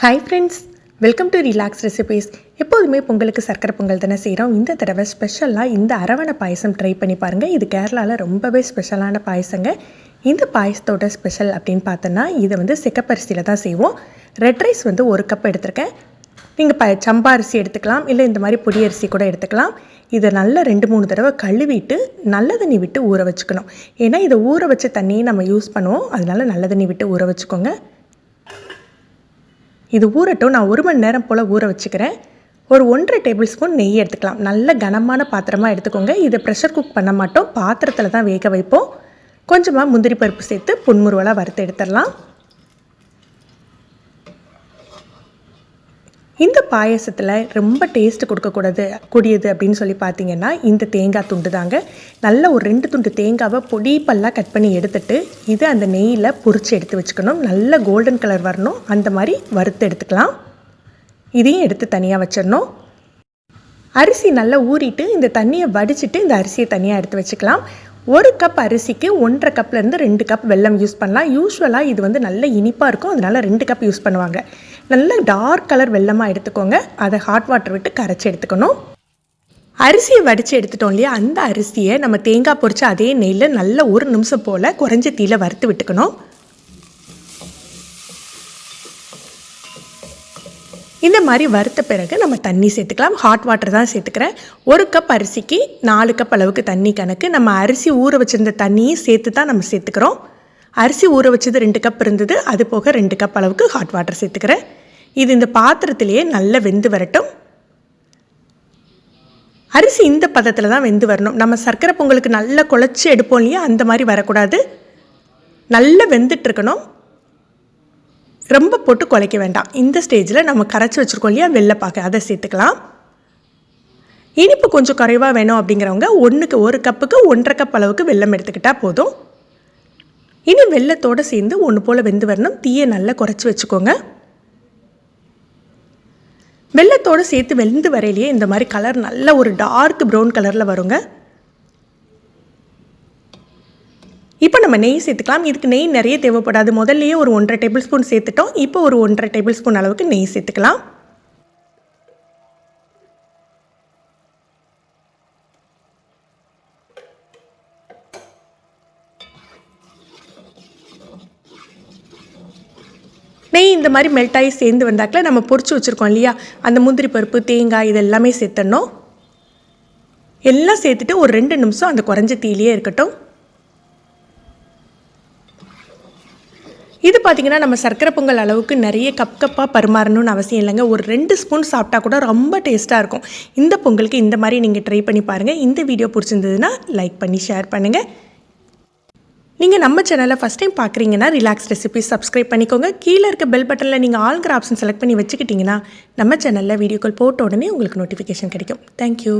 Hi friends welcome to relax recipes எப்போதுமே பொங்கலுக்கு சர்க்கரை பொங்கல் தானே செய்கிறோம் இந்த தடவை ஸ்பெஷலாக இந்த அரவணை பாயசம் ட்ரை பண்ணி பாருங்கள் இது கேரளாவில் ரொம்பவே ஸ்பெஷலான பாயசங்க. இந்த பாயசத்தோட ஸ்பெஷல் அப்படின்னு பார்த்தோன்னா இதை வந்து செக்கப்பரிசியில் தான் செய்வோம். ரெட் ரைஸ் வந்து ஒரு கப் எடுத்திருக்கேன். நீங்கள் ப சம்பா அரிசி எடுத்துக்கலாம். இல்லை இந்த மாதிரி பொடி அரிசி கூட எடுத்துக்கலாம். இதை நல்லா ரெண்டு மூணு தடவை கழுவிட்டு நல்ல தண்ணி விட்டு ஊற வச்சுக்கணும். ஏன்னா இதை ஊற வச்ச தண்ணியை நம்ம யூஸ் பண்ணுவோம். அதனால நல்ல தண்ணி விட்டு ஊற வச்சுக்கோங்க. இது ஊறட்டும். நான் ஒரு மணி நேரம் போல் ஊற வச்சுக்கிறேன். ஒரு ஒன்றரை டேபிள் ஸ்பூன் நெய் எடுத்துக்கலாம். நல்ல கனமான பாத்திரமாக எடுத்துக்கோங்க. இதை ப்ரெஷர் குக் பண்ண மாட்டோம். பாத்திரத்தில் தான் வேக வைப்போம். கொஞ்சமாக முந்திரி பருப்பு சேர்த்து புன்முருவலாக வறுத்து எடுத்துடலாம். இந்த பாயசத்தில் ரொம்ப டேஸ்ட் கொடுக்கக்கூடாது கூடியது அப்படின்னு சொல்லி பார்த்தீங்கன்னா இந்த தேங்காய் துண்டு தாங்க. நல்ல ஒரு ரெண்டு துண்டு தேங்காவை பொடி பல்லாக கட் பண்ணி எடுத்துட்டு இது அந்த நெய்யில் பொறிச்சு எடுத்து வச்சுக்கணும். நல்ல கோல்டன் கலர் வரணும். அந்த மாதிரி வறுத்து எடுத்துக்கலாம். இதையும் எடுத்து தனியாக வச்சிடணும். அரிசி நல்லா ஊறிட்டு இந்த தண்ணியை வடிச்சிட்டு இந்த அரிசியை தனியாக எடுத்து வச்சுக்கலாம். ஒரு கப் அரிசிக்கு ஒன்றரை கப்லேருந்து ரெண்டு கப் வெல்லம் யூஸ் பண்ணலாம். யூஸ்வலாக இது வந்து நல்ல இனிப்பாக இருக்கும். அதனால் ரெண்டு கப் யூஸ் பண்ணுவாங்க. நல்ல டார்க் கலர் வெல்லமாக எடுத்துக்கோங்க. அதை ஹாட் வாட்டர் விட்டு கரைச்சி எடுத்துக்கணும். அரிசியை வடித்து எடுத்துட்டோம் இல்லையா? அந்த அரிசியை நம்ம தேங்காய் பொரிச்ச அதே நெய்யில் நல்ல ஒரு நிமிஷம் போல் குறைஞ்ச தீயில் வறுத்து விட்டுக்கணும். இந்த மாதிரி வறுத்த பிறகு நம்ம தண்ணி சேர்த்துக்கலாம். ஹாட் வாட்டர் தான் சேர்த்துக்கிறேன். ஒரு கப் அரிசிக்கு நாலு கப் அளவுக்கு தண்ணி கணக்கு. நம்ம அரிசி ஊற வச்சுருந்த தண்ணியும் சேர்த்து தான் நம்ம சேர்த்துக்கிறோம். அரிசி ஊற வச்சது ரெண்டு கப் இருந்தது. அது போக ரெண்டு கப் அளவுக்கு ஹாட் வாட்டர் சேர்த்துக்கிறேன். இது இந்த பாத்திரத்திலேயே நல்லா வெந்து வரட்டும். அரிசி இந்த பதத்தில் தான் வெந்து வரணும். நம்ம சர்க்கரை பொங்கலுக்கு நல்லா குழச்சி எடுப்போம் இல்லையா? அந்த மாதிரி வரக்கூடாது. நல்லா வெந்துட்டுருக்கணும் ரொம்ப போட்டு குலைக்க வேண்டாம். இந்த ஸ்டேஜில் நம்ம கரைச்சி வச்சுருக்கோம் இல்லையா? வெள்ளைப்பாக்கு அதை சேர்த்துக்கலாம். இனிப்பு கொஞ்சம் குறைவாக வேணும் அப்படிங்கிறவங்க ஒன்றுக்கு ஒரு கப்புக்கு ஒன்றரை கப் அளவுக்கு வெள்ளம் எடுத்துக்கிட்டால் போதும். இனி வெள்ளத்தோடு சேர்ந்து ஒன்று போல் வெந்து வரணும். தீயை நல்லா குறைச்சி வச்சுக்கோங்க. வெள்ளத்தோடு சேர்த்து வெந்து வரையிலேயே இந்த மாதிரி கலர் நல்ல ஒரு டார்க் ப்ரௌன் கலரில் வருங்க. இப்போ நம்ம நெய் சேர்த்துக்கலாம். இதுக்கு நெய் நிறைய தேவைப்படாது. முதல்லையே ஒரு ஒன்றரை டேபிள் ஸ்பூன் சேர்த்துட்டோம். இப்போ ஒரு ஒன்றரை டேபிள் ஸ்பூன் அளவுக்கு நெய் சேர்த்துக்கலாம். நெய் இந்த மாதிரி மெல்ட் ஆகி சேர்ந்து வந்தாக்கில் நம்ம பொறிச்சு வச்சுருக்கோம் இல்லையா? அந்த முந்திரி பருப்பு தேங்காய் இது எல்லாமே சேர்த்துடணும் எல்லாம் சேர்த்துட்டு ஒரு ரெண்டு நிமிஷம் அந்த குறைஞ்ச தீலியே இருக்கட்டும். இது பார்த்திங்கன்னா நம்ம சர்க்கரை பொங்கல் அளவுக்கு நிறைய கப் கப்பாக பரிமாறணும்னு அவசியம் இல்லைங்க. ஒரு ரெண்டு ஸ்பூன் சாப்பிட்டா கூட ரொம்ப டேஸ்ட்டாக இருக்கும். இந்த பொங்கலுக்கு இந்த மாதிரி நீங்கள் ட்ரை பண்ணி பாருங்கள் இந்த வீடியோ பிடிச்சிருந்ததுன்னா லைக் பண்ணி ஷேர் பண்ணுங்கள் நீங்கள் நம்ம சேனலை ஃபஸ்ட் டைம் பார்க்குறீங்கன்னா ரிலாக்ஸ் ரெசிபி சப்ஸ்கிரைப் பண்ணிக்கோங்க. கீழே இருக்க பெல் பட்டனில் நீங்கள் ஆளுங்கிற ஆப்ஷன் செலக்ட் பண்ணி வச்சுக்கிட்டிங்கன்னா நம்ம சேனலில் வீடியோக்கள் போட்ட உடனே உங்களுக்கு நோட்டிஃபிகேஷன் கிடைக்கும். தேங்க்யூ